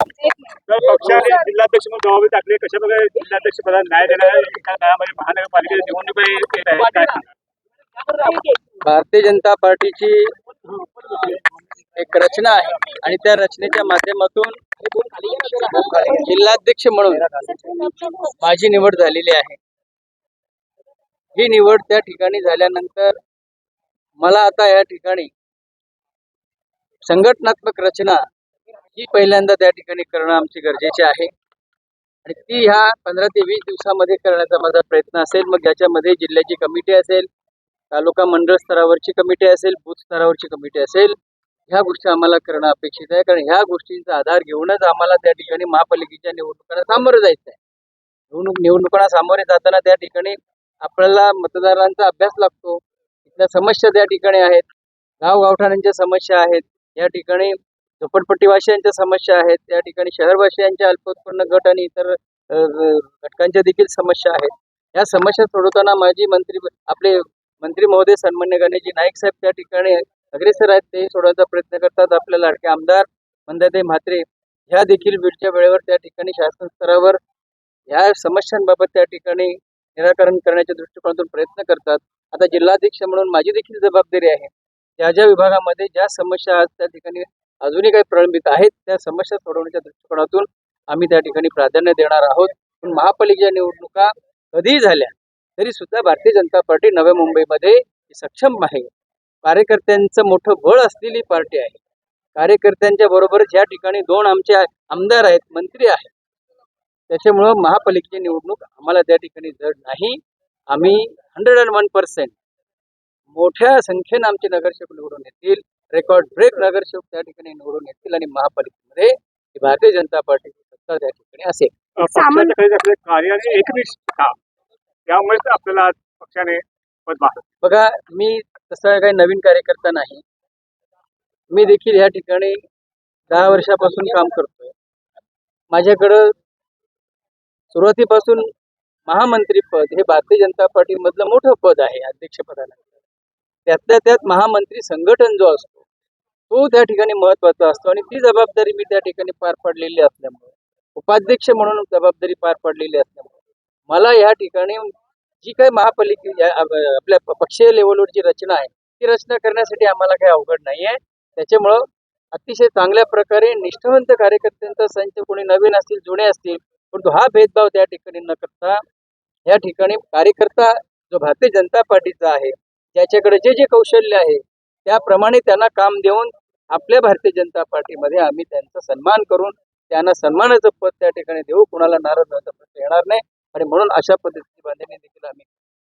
पक्षाने जिल्हाध्यक्ष म्हणून जबाबदारी टाकली. कशा प्रकारे जिल्हाध्यक्ष पदाला न्याय देणार आहे? एका काळामध्ये महानगरपालिकेची निवडणूक आहे, येत आहे काय सांगा भारतीय जनता पार्टीची एक रचना आहे. आणि त्या रचनेच्या माध्यमातून जिल्हाध्यक्ष म्हणून माझी निवड झालेली आहे. ही निवड त्या ठिकाणी झाल्यानंतर मला आता या ठिकाणी संघटनात्मक रचना ही पहिल्यांदा त्या ठिकाणी करणं आमची गरजेचे आहे. आणि ती ह्या पंधरा ते वीस दिवसामध्ये करण्याचा माझा प्रयत्न असेल. मग ज्याच्यामध्ये जिल्ह्याची कमिटी असेल तालुका मंडळ स्तरावरची कमिटी असेल बूथ स्तरावरची कमिटी असेल ह्या गोष्टी आम्हाला करणं अपेक्षित आहे. कारण ह्या गोष्टींचा आधार घेऊनच आम्हाला त्या ठिकाणी महापालिकेच्या निवडणुकांना सामोरं जायचं आहे निवडणूक निवडणुकांना सामोरे जाताना त्या ठिकाणी आपल्याला मतदारांचा अभ्यास लागतो. इथल्या समस्या त्या ठिकाणी आहेत. गावगावठाणांच्या समस्या आहेत. या ठिकाणी झोपडपट्टीवासियांच्या समस्या आहेत. त्या ठिकाणी शहरवासियांच्या अल्पोत्पन्न गट आणि इतर घटकांच्या देखील समस्या आहेत. या समस्या सोडवताना माजी मंत्री आपले मंत्री महोदय सन्मान्य गणेशजी नाईक साहेब त्या ठिकाणी अग्रेसर आहेत. ते सोडवायचा प्रयत्न करतात. आपल्या लाडके आमदार मंदाताई म्हात्रे ह्या देखील वेळच्या वेळेवर त्या ठिकाणी शासन स्तरावर ह्या समस्यांबाबत त्या ठिकाणी निराकरण करण्याच्या दृष्टिकोनातून प्रयत्न करतात. आता जिल्हाध्यक्ष म्हणून माझी देखील जबाबदारी आहे. ज्या ज्या विभागामध्ये ज्या समस्या आज त्या ठिकाणी अजूनही काही प्रलंबित आहेत. त्या समस्या सोडवण्याच्या दृष्टिकोनातून आम्ही त्या ठिकाणी प्राधान्य देणार आहोत. पण महापालिकेच्या निवडणुका कधीही झाल्या तरी सुद्धा भारतीय जनता पार्टी नव्या मुंबईमध्ये सक्षम आहे. कार्यकर्त्यांचं मोठं बळ असलेली पार्टी आहे. कार्यकर्त्यांच्या बरोबरच या ठिकाणी दोन आमचे आमदार आहेत मंत्री आहेत. त्याच्यामुळं महापालिकेची निवडणूक आम्हाला त्या ठिकाणी जड नाही. आम्ही हंड्रेड अँड वन पर्सेंट मोठ्या संख्येनं आमचे नगरसेवक निवडून येतील. रेकॉर्ड ब्रेक नगरसेवक त्या ठिकाणी निवडून येतील आणि महापालिकेमध्ये ही भारतीय जनता पार्टीची सत्ता त्या ठिकाणी असेल. पक्षाच्या काही आपले कार्य आणि एकनिष्ठता त्यामुळेच आपल्याला आज पक्षाने बघा मी तसा काही नवीन कार्यकर्ता नाही. मी देखील ह्या ठिकाणी दहा वर्षापासून काम करतोय. माझ्याकडं सुरुवातीपासून महामंत्री पद हे भारतीय जनता पार्टीमधलं मोठं पद आहे अध्यक्षपदाला. त्यातल्या त्यात महामंत्री संघटन जो असतो तो त्या ठिकाणी महत्त्वाचा असतो आणि ती जबाबदारी मी त्या ठिकाणी पार पाडलेली असल्यामुळे उपाध्यक्ष म्हणून जबाबदारी पार पाडलेली असल्यामुळे मला या ठिकाणी जी काही महापालिके या- आपल्या पक्षीय लेवलवर जी रचना आहे ती रचना करण्यासाठी आम्हाला काही अवघड नाही आहे त्याच्यामुळं अतिशय चांगल्या प्रकारे निष्ठावंत कार्यकर्त्यांचा संच कोणी नवीन असतील जुने असतील परंतु हा भेदभाव त्या ठिकाणी न करता या ठिकाणी कार्यकर्ता जो भारतीय जनता पार्टीचा आहे त्याच्याकडे जे जे कौशल्य आहे त्याप्रमाणे त्यांना काम देऊन आपल्या भारतीय जनता पार्टीमध्ये आम्ही त्यांचा सन्मान करून त्यांना सन्मानाचं पद त्या ठिकाणी देऊ. कुणाला नाराज व्हायचा प्रश्न येणार नाही. आणि म्हणून अशा पद्धतीची बांधणी देखील आम्ही